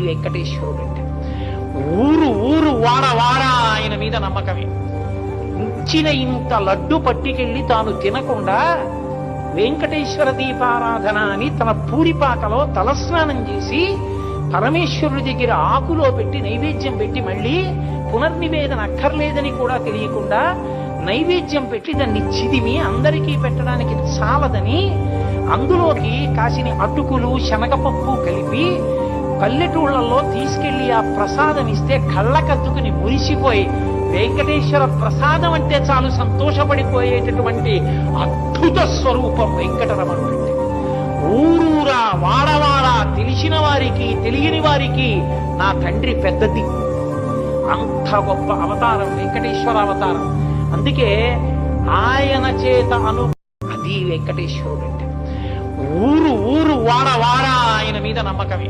వెంకటేశ్వరుడు అంటే. ఊరు ఊరు వాడ వాడ ఆయన మీద నమ్మకమే. ఇచ్చిన ఇంత లడ్డు పట్టుకెళ్ళి తాను తినకుండా వెంకటేశ్వర దీపారాధన అని తన పూరిపాకలో తలస్నానం చేసి పరమేశ్వరుడి దగ్గర ఆకులో పెట్టి నైవేద్యం పెట్టి మళ్ళీ పునర్నివేదన అక్కర్లేదని కూడా తెలియకుండా నైవేద్యం పెట్టి దాన్ని చిదిమి అందరికీ పెట్టడానికి చాలదని అందులోకి కాసిన అటుకులు శనగపప్పు కలిపి పల్లెటూళ్ళల్లో తీసుకెళ్ళి ఆ ప్రసాదం ఇస్తే కళ్ళకద్దుకుని మురిసిపోయి వెంకటేశ్వర ప్రసాదం అంటే చాలు సంతోషపడిపోయేటటువంటి అద్భుత స్వరూపం వెంకటరమణుడు అంటే. ఊరూరా వాడవాడ తెలిసిన వారికి తెలియని వారికి నా తండ్రి పెద్దది. అంత గొప్ప అవతారం వెంకటేశ్వర అవతారం. అందుకే ఆయన చేత అను అది వెంకటేశ్వరుడు అంటే. ఊరు ఊరు వాడ వాడ ఆయన మీద నమ్మకమే.